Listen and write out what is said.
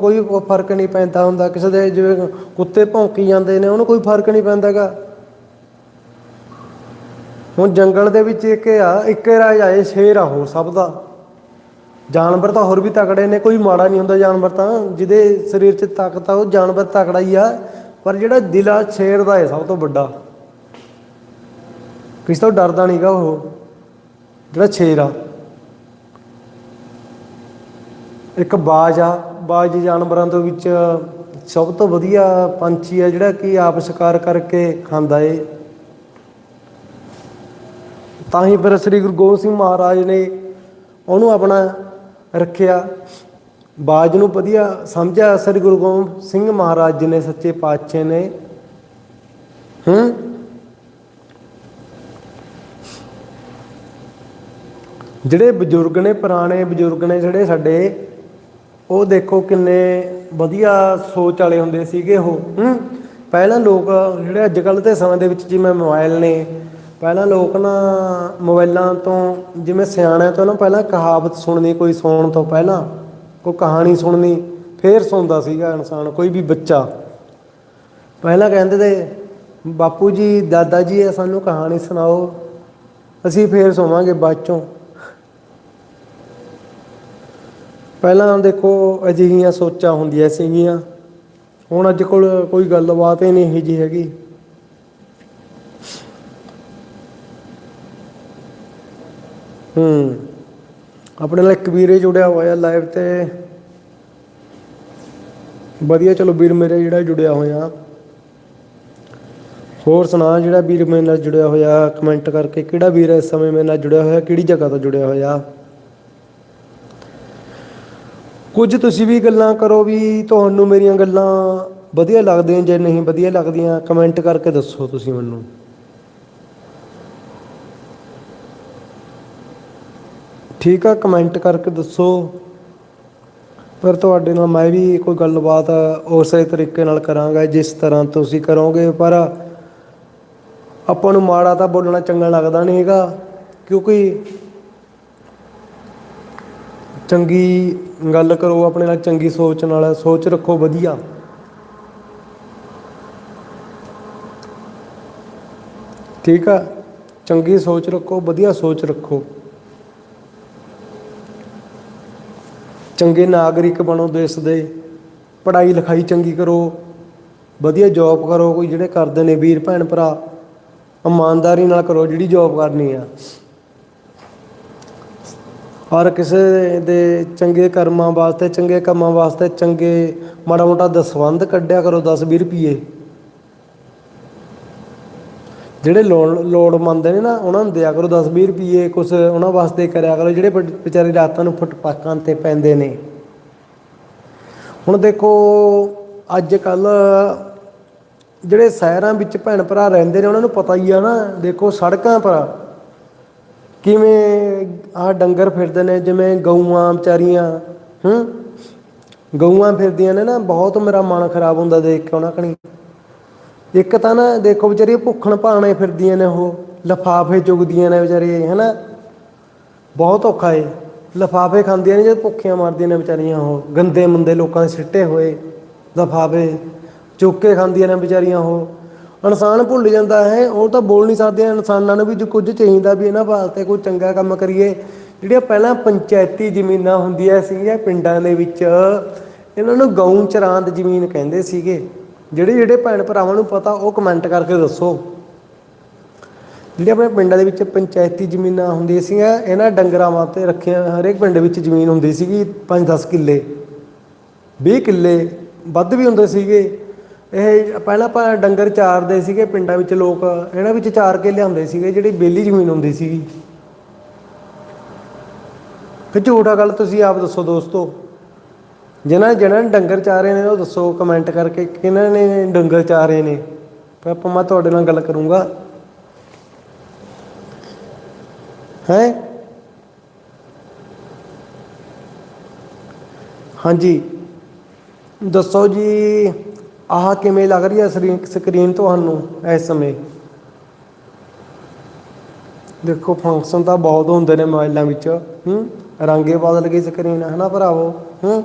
ਕੋਈ ਫ਼ਰਕ ਨਹੀਂ ਪੈਂਦਾ ਹੁੰਦਾ। ਕਿਸੇ ਦੇ ਜਿਵੇਂ ਕੁੱਤੇ ਭੌਂਕੀ ਜਾਂਦੇ ਨੇ, ਉਹਨੂੰ ਕੋਈ ਫ਼ਰਕ ਨਹੀਂ ਪੈਂਦਾਗਾ। ਹੁਣ ਜੰਗਲ ਦੇ ਵਿੱਚ ਇੱਕ ਆ, ਇੱਕ ਰਾਜ ਆਏ ਸ਼ੇਰ ਆ ਹੋਰ ਸਭ ਦਾ। ਜਾਨਵਰ ਤਾਂ ਹੋਰ ਵੀ ਤਕੜੇ ਨੇ, ਕੋਈ ਮਾੜਾ ਨਹੀਂ ਹੁੰਦਾ ਜਾਨਵਰ ਤਾਂ। ਜਿਹਦੇ ਸਰੀਰ 'ਚ ਤਾਕਤ ਆ, ਉਹ ਜਾਨਵਰ ਤਕੜਾ ਹੀ ਆ। ਪਰ ਜਿਹੜਾ ਦਿਲ ਆ ਸ਼ੇਰ ਦਾ ਹੈ ਸਭ ਤੋਂ ਵੱਡਾ। ਕਿਸੇ ਤੋਂ ਡਰਦਾ ਨਹੀਂਗਾ ਉਹ। ਜਿਹੜਾ ਸ਼ੇਰ ਆ। ਇੱਕ ਬਾਜ ਆ। ਬਾਜ ਜਾਨਵਰਾਂ ਦੇ ਵਿੱਚ ਸਭ ਤੋਂ ਵਧੀਆ ਪੰਛੀ ਹੈ ਜਿਹੜਾ ਕਿ ਆਪ ਸ਼ਿਕਾਰ ਕਰਕੇ ਖਾਂਦਾ ਏ। ਤਾਂ ਹੀ ਫਿਰ ਸ੍ਰੀ ਗੁਰੂ ਗੋਬਿੰਦ ਸਿੰਘ ਮਹਾਰਾਜ ਨੇ ਉਹਨੂੰ ਆਪਣਾ ਰੱਖਿਆ। ਬਾਜ ਨੂੰ ਵਧੀਆ ਸਮਝਿਆ ਸ੍ਰੀ ਗੁਰੂ ਗੋਬਿੰਦ ਸਿੰਘ ਮਹਾਰਾਜ ਜੀ ਨੇ, ਸੱਚੇ ਪਾਤਸ਼ਾਹ ਨੇ। ਹੂੰ? ਜਿਹੜੇ ਬਜ਼ੁਰਗ ਨੇ, ਪੁਰਾਣੇ ਬਜ਼ੁਰਗ ਨੇ, ਜਿਹੜੇ ਸਾਡੇ ਉਹ ਦੇਖੋ ਕਿੰਨੇ ਵਧੀਆ ਸੋਚ ਵਾਲੇ ਹੁੰਦੇ ਸੀਗੇ ਉਹ। ਹੂੰ? ਪਹਿਲਾਂ ਲੋਕ ਜਿਹੜੇ ਅੱਜ ਕੱਲ੍ਹ ਦੇ ਸਮੇਂ ਦੇ ਵਿੱਚ ਜਿਵੇਂ ਮੋਬਾਈਲ ਨੇ, ਪਹਿਲਾਂ ਲੋਕ ਨਾ ਮੋਬਾਈਲਾਂ ਤੋਂ ਜਿਵੇਂ ਸਿਆਣਿਆਂ ਤੋਂ ਨਾ ਪਹਿਲਾਂ ਕਹਾਵਤ ਸੁਣਨੀ, ਕੋਈ ਸੌਣ ਤੋਂ ਪਹਿਲਾਂ ਕੋਈ ਕਹਾਣੀ ਸੁਣਨੀ, ਫੇਰ ਸੌਂਦਾ ਸੀਗਾ ਇਨਸਾਨ, ਕੋਈ ਵੀ ਬੱਚਾ। ਪਹਿਲਾਂ ਕਹਿੰਦੇ ਤੇ, ਬਾਪੂ ਜੀ, ਦਾਦਾ ਜੀ, ਇਹ ਸਾਨੂੰ ਕਹਾਣੀ ਸੁਣਾਓ, ਅਸੀਂ ਫੇਰ ਸੋਵਾਂਗੇ ਬਾਅਦ ਚੋਂ। ਪਹਿਲਾਂ ਦੇਖੋ ਅਜਿਹੀਆਂ ਸੋਚਾਂ ਹੁੰਦੀਆਂ ਸੀਗੀਆਂ। ਹੁਣ ਅੱਜ ਕੋਲ ਕੋਈ ਗੱਲਬਾਤ ਹੀ ਨਹੀਂ ਇਹੋ ਹੈਗੀ। ਹੂੰ, ਆਪਣੇ ਨਾਲ ਇੱਕ ਵੀਰੇ ਜੁੜਿਆ ਹੋਇਆ ਲਾਈਵ ਤੇ। ਵਧੀਆ, ਚਲੋ ਵੀਰ ਮੇਰੇ ਜਿਹੜਾ ਜੁੜਿਆ ਹੋਇਆ। ਹੋਰ ਸੁਣਾ ਜਿਹੜਾ ਵੀਰ ਮੇਰੇ ਨਾਲ ਜੁੜਿਆ ਹੋਇਆ ਕਮੈਂਟ ਕਰਕੇ ਕਿਹੜਾ ਵੀਰ ਇਸ ਸਮੇਂ ਮੇਰੇ ਨਾਲ ਜੁੜਿਆ ਹੋਇਆ, ਕਿਹੜੀ ਜਗ੍ਹਾ ਤੋਂ ਜੁੜਿਆ ਹੋਇਆ। ਕੁਝ ਤੁਸੀਂ ਵੀ ਗੱਲਾਂ ਕਰੋ ਵੀ ਤੁਹਾਨੂੰ ਮੇਰੀਆਂ ਗੱਲਾਂ ਵਧੀਆ ਲੱਗਦੀਆਂ ਜਾਂ ਨਹੀਂ ਵਧੀਆ ਲੱਗਦੀਆਂ ਕਮੈਂਟ ਕਰਕੇ ਦੱਸੋ ਤੁਸੀਂ ਮੈਨੂੰ। ਠੀਕ ਆ ਕਮੈਂਟ ਕਰਕੇ ਦੱਸੋ। ਪਰ ਤੁਹਾਡੇ ਨਾਲ ਮੈਂ ਵੀ ਕੋਈ ਗੱਲਬਾਤ ਉਸੇ ਤਰੀਕੇ ਨਾਲ ਕਰਾਂਗਾ, ਜਿਸ ਤਰ੍ਹਾਂ ਤੁਸੀਂ ਕਰੋਗੇ, ਪਰ ਆਪਾਂ ਨੂੰ ਮਾੜਾ ਤਾਂ ਬੋਲਣਾ ਚੰਗਾ ਲੱਗਦਾ ਨਹੀਂ ਹੈਗਾ, ਕਿਉਂਕਿ ਚੰਗੀ ਗੱਲ ਕਰੋ, ਆਪਣੇ ਨਾਲ ਚੰਗੀ ਸੋਚ ਨਾਲ, ਸੋਚ ਰੱਖੋ ਵਧੀਆ। ਠੀਕ ਆ? ਚੰਗੀ ਸੋਚ ਰੱਖੋ, ਵਧੀਆ ਸੋਚ ਰੱਖੋ। ਚੰਗੇ ਨਾਗਰਿਕ ਬਣੋ ਦੇਸ਼ ਦੇ। ਪੜ੍ਹਾਈ ਲਿਖਾਈ ਚੰਗੀ ਕਰੋ। ਵਧੀਆ ਜੌਬ ਕਰੋ, ਕੋਈ ਜਿਹੜੇ ਕਰਦੇ ਨੇ ਵੀਰ ਭੈਣ ਭਰਾ, ਇਮਾਨਦਾਰੀ ਨਾਲ ਕਰੋ ਜਿਹੜੀ ਜੌਬ ਕਰਨੀ ਆ। ਔਰ ਕਿਸੇ ਦੇ ਚੰਗੇ ਕਰਮਾਂ ਵਾਸਤੇ, ਚੰਗੇ ਕੰਮਾਂ ਵਾਸਤੇ ਚੰਗੇ, ਮਾੜਾ ਮੋਟਾ ਦਸਵੰਧ ਕੱਢਿਆ ਕਰੋ 10 20 ਰੁਪਏ ਜਿਹੜੇ ਲੋੜ, ਲੋੜਮੰਦ ਨੇ ਨਾ, ਉਹਨਾਂ ਨੂੰ ਦਿਆ ਕਰੋ 10 20 ਰੁਪਏ ਕੁਝ ਉਹਨਾਂ ਵਾਸਤੇ ਕਰਿਆ ਕਰੋ, ਜਿਹੜੇ ਵਿਚਾਰੇ ਰਾਤਾਂ ਨੂੰ ਫੁੱਟਪਾਕਾਂ ਤੇ ਪੈਂਦੇ ਨੇ। ਹੁਣ ਦੇਖੋ ਅੱਜ ਕੱਲ ਜਿਹੜੇ ਸ਼ਹਿਰਾਂ ਵਿੱਚ ਭੈਣ ਭਰਾ ਰਹਿੰਦੇ ਨੇ, ਉਹਨਾਂ ਨੂੰ ਪਤਾ ਹੀ ਆ ਨਾ, ਦੇਖੋ ਸੜਕਾਂ ਪਰ ਕਿਵੇਂ ਆ ਡੰਗਰ ਫਿਰਦੇ ਨੇ, ਜਿਵੇਂ ਗਊਆਂ, ਵਿਚਾਰੀਆਂ, ਹੂੰ? ਗਊਆਂ ਫਿਰਦੀਆਂ ਨੇ ਨਾ, ਬਹੁਤ ਮੇਰਾ ਮਨ ਖਰਾਬ ਹੁੰਦਾ ਦੇਖ ਕੇ ਉਹਨਾਂ ਕਣੀ। ਇੱਕ ਤਾਂ ਨਾ ਦੇਖੋ ਵਿਚਾਰੀ ਭੁੱਖਣ ਭਾਣੇ ਫਿਰਦੀਆਂ ਨੇ ਉਹ, ਲਫਾਫੇ ਚੁਗਦੀਆਂ ਨੇ ਵਿਚਾਰੀ, ਹੈਨਾ? ਬਹੁਤ ਔਖਾ ਏ। ਲਫਾਫੇ ਖਾਂਦੀਆਂ ਨੇ, ਜਦ ਭੁੱਖੀਆਂ ਮਾਰਦੀਆਂ ਨੇ ਵਿਚਾਰੀਆਂ ਉਹ, ਗੰਦੇ ਮੰਦੇ ਲੋਕਾਂ ਦੇ ਸਿੱਟੇ ਹੋਏ, ਲਫਾਫੇ ਚੁੱਕ ਕੇ ਖਾਂਦੀਆਂ ਨੇ ਵਿਚਾਰੀਆਂ ਉਹ। ਇਨਸਾਨ ਭੁੱਲ ਜਾਂਦਾ ਹੈ, ਉਹ ਤਾਂ ਬੋਲ ਨਹੀਂ ਸਕਦੇ ਇਨਸਾਨਾਂ ਨੂੰ ਵੀ ਜੋ ਕੁਝ ਚਾਹੀਦਾ ਵੀ ਇਹਨਾਂ ਵਾਸਤੇ ਕੋਈ ਚੰਗਾ ਕੰਮ ਕਰੀਏ। ਜਿਹੜੀਆਂ ਪਹਿਲਾਂ ਪੰਚਾਇਤੀ ਜ਼ਮੀਨਾਂ ਹੁੰਦੀਆਂ ਸੀਗੀਆਂ ਪਿੰਡਾਂ ਦੇ ਵਿੱਚ, ਇਹਨਾਂ ਨੂੰ ਗਊ ਚਰਾਂਦ ਜ਼ਮੀਨ ਕਹਿੰਦੇ ਸੀਗੇ। ਜਿਹੜੇ ਜਿਹੜੇ ਭੈਣ ਭਰਾਵਾਂ ਨੂੰ ਪਤਾ, ਉਹ ਕਮੈਂਟ ਕਰਕੇ ਦੱਸੋ। ਜਿਹੜੇ ਆਪਣੇ ਪਿੰਡਾਂ ਦੇ ਵਿੱਚ ਪੰਚਾਇਤੀ ਜ਼ਮੀਨਾਂ ਹੁੰਦੀਆਂ ਸੀਗੀਆਂ, ਇਹਨਾਂ ਡੰਗਰਾਂ ਵਾਸਤੇ ਰੱਖੀਆਂ, ਹਰੇਕ ਪਿੰਡ ਵਿੱਚ ਜ਼ਮੀਨ ਹੁੰਦੀ ਸੀਗੀ 5-10 ਕਿੱਲੇ। 20 ਕਿੱਲੇ ਵੱਧ ਵੀ ਹੁੰਦੇ ਸੀਗੇ। ਇਹ ਪਹਿਲਾਂ ਆਪਾਂ ਡੰਗਰ ਚਾਰਦੇ ਸੀਗੇ, ਪਿੰਡਾਂ ਵਿੱਚ ਲੋਕ ਇਹਨਾਂ ਵਿੱਚ ਚਾਰ ਕੇ ਲਿਆਉਂਦੇ ਸੀਗੇ, ਜਿਹੜੀ ਬੇਲੀ ਜ਼ਮੀਨ ਹੁੰਦੀ ਸੀਗੀ। ਕਿ ਝੂਠਾ ਗੱਲ ਤੁਸੀਂ ਆਪ ਦੱਸੋ ਦੋਸਤੋ। ਜਿਨ੍ਹਾਂ ਜਿਹਨਾਂ ਨੇ ਡੰਗਰ ਚਾਰੇ ਨੇ, ਉਹ ਦੱਸੋ ਕਮੈਂਟ ਕਰਕੇ ਕਿਹਨਾਂ ਨੇ ਡੰਗਰ ਚਾਰੇ ਨੇ। ਫਿਰ ਆਪਾਂ ਮੈਂ ਤੁਹਾਡੇ ਨਾਲ ਗੱਲ ਕਰੂੰਗਾ। ਹੈ? ਹਾਂਜੀ। ਦੱਸੋ ਜੀ। ਆਹ ਕਿਵੇਂ ਲੱਗ ਰਹੀ ਹੈ ਸਕਰੀਨ ਸਕਰੀਨ ਤੁਹਾਨੂੰ ਇਸ ਸਮੇਂ? ਦੇਖੋ ਫੰਕਸ਼ਨ ਤਾਂ ਬਹੁਤ ਹੁੰਦੇ ਨੇ ਮੋਬਾਈਲਾਂ ਵਿੱਚ, ਹੂੰ? ਰੰਗੇ ਬਦਲ ਗਈ ਸਕਰੀਨ ਹੈ ਨਾ ਭਰਾਵੋ? ਹੂੰ?